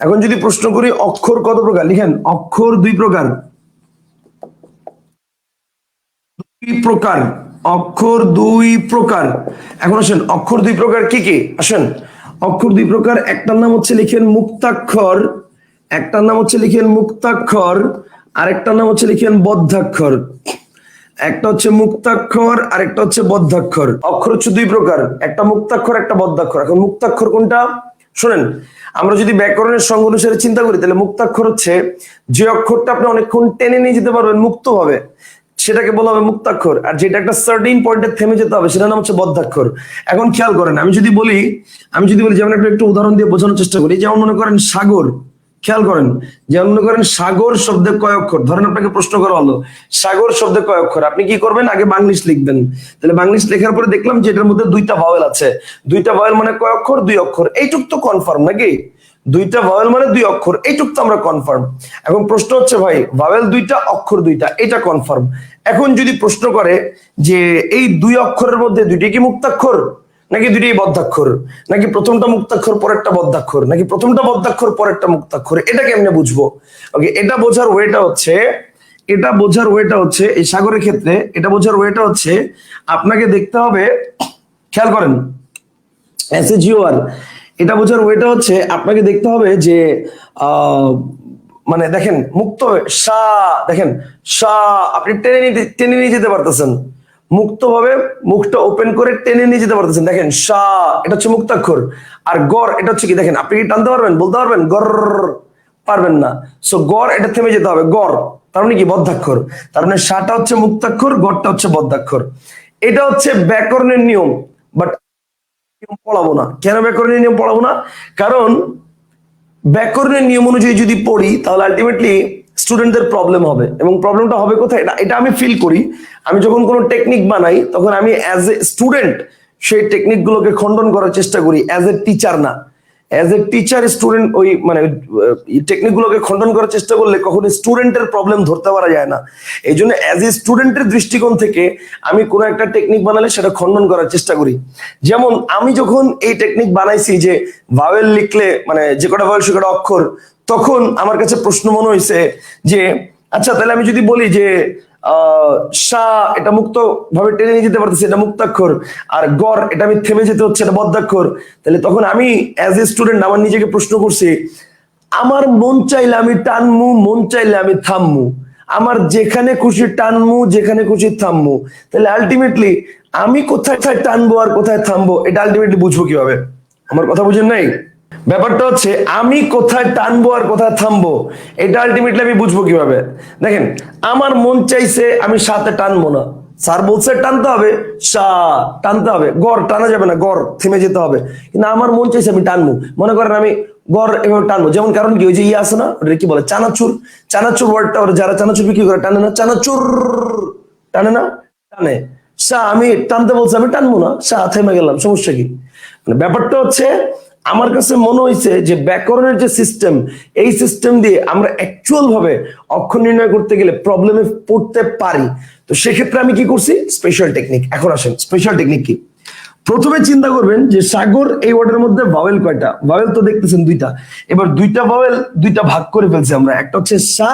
এখন যদি প্রশ্ন করি, অক্ষর কত প্রকার? লিখেন, অক্ষর দুই প্রকার। দুই প্রকার, অক্ষর দুই প্রকার। এখন আসেন, অক্ষর দুই প্রকার কি কি? আসেন, অক্ষর দুই প্রকার, একটার নাম হচ্ছে লিখেন মুক্তাক্ষর, একটার নাম হচ্ছে লিখেন মুক্তাক্ষর, আরেকটার নাম হচ্ছে লিখেন বদ্ধাক্ষর। একটা হচ্ছে মুক্তাক্ষর আর একটা হচ্ছে বদ্ধাক্ষর। অক্ষর হচ্ছে দুই প্রকার, একটা মুক্তাক্ষর, একটা বদ্ধাক্ষর। এখন মুক্তাক্ষর কোনটা? শোনেন, আমরা যদি ব্যাকরণের সঙ্গ অনুসারে চিন্তা করি, তাহলে মুক্তাক্ষর হচ্ছে যে অক্ষরটা আপনি অনেকক্ষণ টেনে নিয়ে যেতে পারবেন, মুক্ত হবে। সেটাকে বলা হবে মুক্তাক্ষর। আর যেটা একটা সার্টিন পয়েন্টে থেমে যেতে হবে সেটা নাম হচ্ছে বদ্ধাক্ষর এখন খেয়াল করেন, আমি যদি বলি, আমি যদি বলি, যেমন একটা একটু উদাহরণ দিয়ে বোঝানোর চেষ্টা করি, যেমন মনে করেন সাগর। খেয়াল করেন যেমন মনে করেন সাগর শব্দে কয় অক্ষর ধরেন আপনাকে প্রশ্ন করা হলো, সাগর শব্দে কয় অক্ষর আপনি কি করবেন? আগে বাংলিশ লিখবেন। তাহলে বাংলিশ লেখার পরে দেখলাম যে এটার মধ্যে দুইটা ভাওয়েল আছে। দুইটা ভাওয়েল মানে কয় অক্ষর দুই অক্ষর। এইটুক তো কনফার্ম নাকি? দুইটা ভাওয়েল মানে দুই অক্ষর। এইটুক তো আমরা কনফার্ম এখন প্রশ্ন হচ্ছে ভাই ভাওয়েল দুইটা, অক্ষর দুইটা, এটা কনফার্ম এখন যদি প্রশ্ন করে যে এই দুই অক্ষরের মধ্যে দুইটি কি মুক্তাক্ষর? নাকি দুটি বদ্ধাক্ষর নাকি প্রথমটা মুক্তাক্ষর, পরেরটা বদ্ধাক্ষর নাকি প্রথমটা বদ্ধাক্ষর পরেরটা মুক্তাক্ষর? এটা কেমনে বুঝব? ওকে এটা বোঝার ওয়েটা হচ্ছে, এটা বোঝার ওয়েটা হচ্ছে, এই সাগরের ক্ষেত্রে এটা বোঝার ওয়েটা হচ্ছে, আপনাকে দেখতে হবে, খেয়াল করেন এস জিওআর এটা বোঝার ওয়েটা হচ্ছে, আপনাকে দেখতে হবে যে মানে দেখেন, মুক্ত সা, দেখেন, সা, আপনি টেনে নিতে, টেনে নিয়ে যেতে পারতেছেন। মুক্ত ভাবে মুখটা ওপেন করে টেনে নিয়ে যেতে পারতেছেন। দেখেন, সা, এটা হচ্ছে মুক্তাক্ষর। আর গড়, এটা হচ্ছে কি? দেখেন, আপনি কি টানতে পারবেন? বলতে পারবেন? গর পারবেন না। সো গড়, এটা থেমে যেতে হবে। গড়, তার মানে কি? বদ্ধাক্ষর তার মানে সাটা হচ্ছে মুক্তাক্ষর, গড়টা হচ্ছে বদ্ধাক্ষর এটা হচ্ছে ব্যাকরণের নিয়ম। বাট নিয়ম পড়াবো না। কেন ব্যাকরণের নিয়ম পড়াবো না? কারণ ব্যাকরণের নিয়ম অনুযায়ী যদি পড়ি, তাহলে আলটিমেটলি স্টুডেন্টদের প্রবলেম হবে। এবং প্রবলেমটা হবে কোথায়? এটা এটা আমি ফিল করি। আমি যখন কোনো টেকনিক বানাই, তখন আমি অ্যাজ এ স্টুডেন্ট সেই টেকনিক গুলোকে খণ্ডন করার চেষ্টা করি অ্যাজ এ টিচার না। অ্যাজ এ টিচার স্টুডেন্ট ওই মানে টেকনিক গুলোকে খণ্ডন করার চেষ্টা করলে কখনো স্টুডেন্টের প্রবলেম ধরতে পারা যায় না। এই জন্য অ্যাজ এ স্টুডেন্টের দৃষ্টিকোণ থেকে আমি কোনো একটা টেকনিক বানালে সেটা খণ্ডন করার চেষ্টা করি। যেমন আমি যখন এই টেকনিক বানাইছি যে ভাওয়েল লিখলে মানে যে কটা ভাওয়েল সে কটা অক্ষর তখন আমার কাছে প্রশ্ন মনে হয়েছে যে আচ্ছা তাহলে আমি যদি বলি যে সা এটা মুক্ত ভাবে টেনে নিয়ে যেতে পারতেছি, এটা মুক্তাক্ষর, আর গড় এটা আমি থেমে যেতে হচ্ছে, এটা বদ্ধাক্ষর তাহলে তখন আমি অ্যাজ এ স্টুডেন্ট আমার নিজেকে প্রশ্ন করছি, আমার মন চাইলে আমি টানমু, মন চাইলে আমি থামমু, আমার যেখানে খুশি টানমু, যেখানে খুশি থামমু, তাহলে আলটিমেটলি আমি কোথায় কোথায় টানবো আর কোথায় থামবো, এটা আলটিমেটলি বুঝব কীভাবে? আমার কথা বুঝেন নাই? ব্যাপারটা হচ্ছে, আমি কোথায় টানবো আর কোথায় থামবো, এটা আলটিমেটলি আমি বুঝব কীভাবে? দেখেন, আমার মন চাইছে আমি সাথে টানবো না। স্যার বলছে, টানতে হবে। সা, টানতে হবে। গড়, টানা যাবে না, গড়, থেমে যেতে হবে। কিন্তু আমার মন চাইছে আমি টানবো। মনে করেন আমি গড় এভাবে টানবো। যেমন কারণ কি, ওই যে ইয়ে আছে না, ওটা কি বলে? চানাচুর। চানাচুর ওয়ার্ডটা যারা চানাচুর বিক্রি করে, টানে না? চানাচুর। টানে না? টানে। সা, আমি টানতে বলছি, আমি টানবো না। সা, থেমে গেলাম। সমস্যা কি? মানে ব্যাপারটা হচ্ছে আমার কাছে মনে হয়েছে যে ব্যাকরণের যে সিস্টেম এই সিস্টেম দিয়ে আমরা অ্যাকচুয়াল ভাবে অক্ষর নির্ণয় করতে গেলে প্রবলেমে পড়তে পারি। তো সেক্ষেত্রে আমি কি করছি? স্পেশাল টেকনিক এখন আসেন স্পেশাল টেকনিক কি? প্রথমে চিন্তা করবেন যে সাগর এই ওয়ার্ডের মধ্যে ভাওয়েল কয়টা? ভাওয়েল তো দেখতেছেন দুইটা। এবার দুইটা ভাওয়েল দুইটা ভাগ করে ফেলছি আমরা। একটা হচ্ছে সা,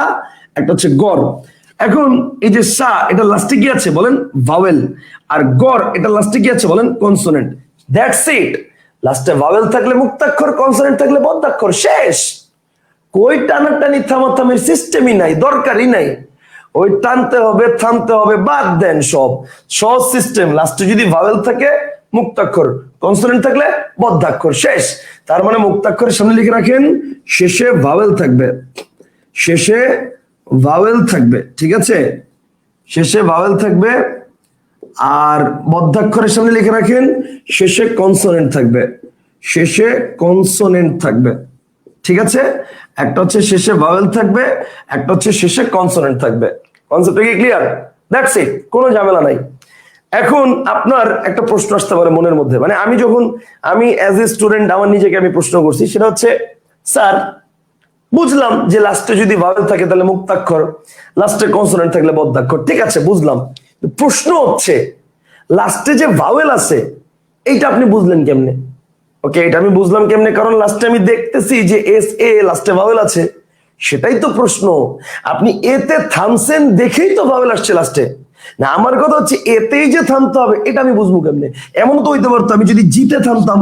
একটা হচ্ছে গড়। এখন এই যে সা, এটা লাস্টে কি আছে বলেন? ভাওয়েল আর গড়, এটা লাস্টে কি আছে বলেন? কনসোনেন্ট দ্যাটস ইট লাস্টে ভাওয়েল থাকলে মুক্তাক্ষর কনসোনেন্ট থাকলে বদ্ধাক্ষর শেষ। কই টানাটানি থামাথামির সিস্টেমই নাই, দরকারই নাই। ওই টানতে হবে, থামতে হবে, বাদ দেন সব। সহজ সিস্টেম লাস্টে যদি ভাবেল থাকে, মুক্তাক্ষর কনসোনেন্ট থাকলে বদ্ধাক্ষর শেষ। তার মানে মুক্তাক্ষরের সামনে লিখে রাখেন, শেষে ভাবেল থাকবে। শেষে ভাওয়েল থাকবে, ঠিক আছে? শেষে ভাওয়েল থাকবে আর বদ্ধাক্ষরের সামনে লিখে রাখেন, শেষে কনসোনেন্ট থাকবে। শেষে কনসোনেন্ট থাকবে। ঠিক আছে? একটা হচ্ছে শেষে ভাওয়েল থাকবে, একটা হচ্ছে শেষে কনসোনেন্ট থাকবে। কনসেপ্টটা কি ক্লিয়ার দ্যাটস ইট কোনো ঝামেলা নাই। এখন আপনার একটা প্রশ্ন আসতে পারে মনের মধ্যে। মানে আমি যখন, আমি অ্যাজ এ স্টুডেন্ট আমার নিজেকে আমি প্রশ্ন করছি, সেটা হচ্ছে, স্যার, বুঝলাম যে লাস্টে যদি ভাওয়েল থাকে তাহলে মুক্তাক্ষর লাস্টে কনসোনেন্ট থাকলে বদ্ধাক্ষর ঠিক আছে, বুঝলাম। প্রশ্ন হচ্ছে লাস্টে যে ভাওয়েল আছে, এইটা আপনি বুঝলেন কেমনে? ওকে এটা আমি বুঝলাম কেমনে? কারণ লাস্টে আমি দেখতেছি যে এস এ লাস্টে ভাওয়েল আছে। সেটাই তো প্রশ্ন। আপনি এতে থামছেন দেখেই তো ভাওয়েল আসছে লাস্টে না, আমার কথা হচ্ছে এতেই যে থামতে হবে, এটা আমি বুঝব কেমনে? এমন তো হইতে পারতো, আমি যদি জিতে থামতাম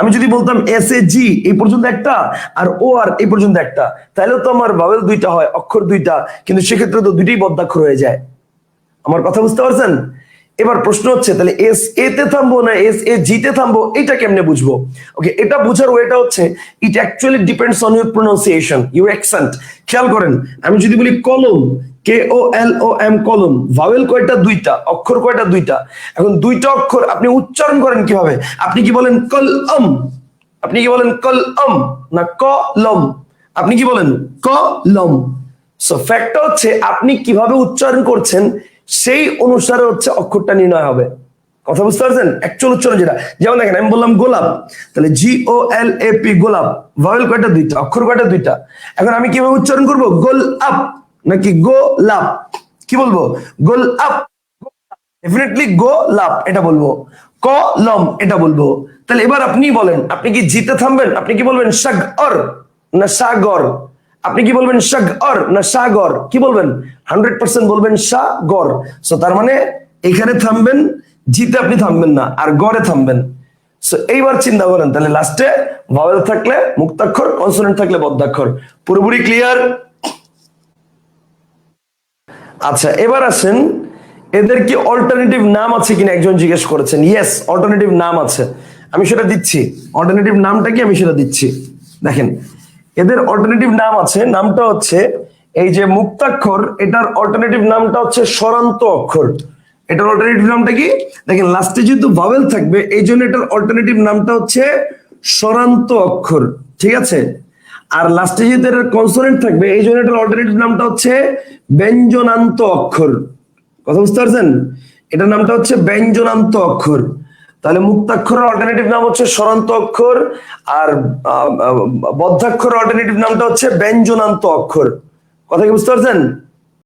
আমি যদি বলতাম এস এ জি এই পর্যন্ত একটা, আর ও আর এই পর্যন্ত একটা, তাহলে তো আমার ভাওয়েল দুইটা হয়, অক্ষর দুইটা, কিন্তু সেক্ষেত্রে তো দুইটাই বদ্যাক্ষর হয়ে যায়। আমার কথা বুঝতে পারছেন? এবার প্রশ্ন হচ্ছে, তাহলে এস এ তে থামবো না এস এ জি তে থামবো? এটা কেমনে বুঝব? ওকে এটা বুঝার ওয়েটা হচ্ছে it actually depends on your pronunciation your accent খেয়াল করেন, আমি যদি বলি কলম কে ও এল ও এম কলম ভাওয়েল কয়টা? দুইটা, অক্ষর কয়টা? দুইটা। এখন দুইটা অক্ষর আপনি উচ্চারণ করেন কীভাবে? আপনি কি বলেন কল অম আপনি কি বলেন কল অম না ক লম আপনি কি বলেন ক লম সো ফ্যাক্টটা হচ্ছে, আপনি কীভাবে উচ্চারণ করছেন সেই অনুসারে হচ্ছে অক্ষরটা নির্ণয় হবে। কথা বুঝতে পারছেন? অ্যাকচুয়াল উচ্চারণ যেটা। যেমন দেখেন, আমি বললাম গোলাপ, তাহলে জি ও এল এ পি গোলাপ। ভয়েল কয়টা? দুইটা। অক্ষর কয়টা? দুইটা। এখন আমি কীভাবে উচ্চারণ করব? গোল আপ নাকি গো লাপ কি বলব? গোল আপ ডেফিনেটলি গো লাভ এটা বলব। ক লম এটা বলব। তাহলে এবার আপনি বলেন, আপনি কি জিতে থামবেন? আপনি কি বলবেন সাগর? না সাগর? আপনি কি বলবেন শাগ অর না সাগর? কি বলবেন? হান্ড্রেড পার্সেন্ট বলবেন সাগর। সো তার মানে এখানে থামবেন, জিতে আপনি থামবেন না, আর গড়ে থামবেন। সো এইবার চিন্তা করেন, তাহলে লাস্টে ভাওয়েল থাকলে মুক্তাক্ষর কনসোনেন্ট থাকলে বদ্ধাক্ষর পুরোপুরি ক্লিয়ার আচ্ছা এবার আসেন, এদের কি অল্টারনেটিভ নাম আছে কিনা একজন জিজ্ঞেস করেছেন? ইয়েস অল্টারনেটিভ নাম আছে। আমি সেটা দিচ্ছি। অল্টারনেটিভ নামটা কি আমি সেটা দিচ্ছি। দেখেন এদের অল্টারনেটিভ নাম আছে, নামটা হচ্ছে এই যে মুক্তাক্ষর এটার অল্টারনেটিভ নামটা হচ্ছে স্বরান্ত অক্ষর। এটার অল্টারনেটিভ নামটা কি? দেখেন লাস্টে যেহেতু ভাওয়েল থাকবে, এই জন্য এটার অল্টারনেটিভ নামটা হচ্ছে স্বরান্ত অক্ষর, ঠিক আছে? আর লাস্টে যেহেতু এটার কনসোনেন্ট থাকবে, এই জন্য এটার অল্টারনেটিভ নামটা হচ্ছে ব্যঞ্জনান্ত অক্ষর। কথা বুঝতে পারছেন? এটার নামটা হচ্ছে ব্যঞ্জনান্ত অক্ষর। তাহলে মুক্তাক্ষর অল্টারনেটিভ নাম হচ্ছে স্বরান্ত অক্ষর, আর বদ্ধাক্ষর অল্টারনেটিভ নামটা হচ্ছে ব্যঞ্জনান্ত অক্ষর। কথা কি বুঝতে পারছেন?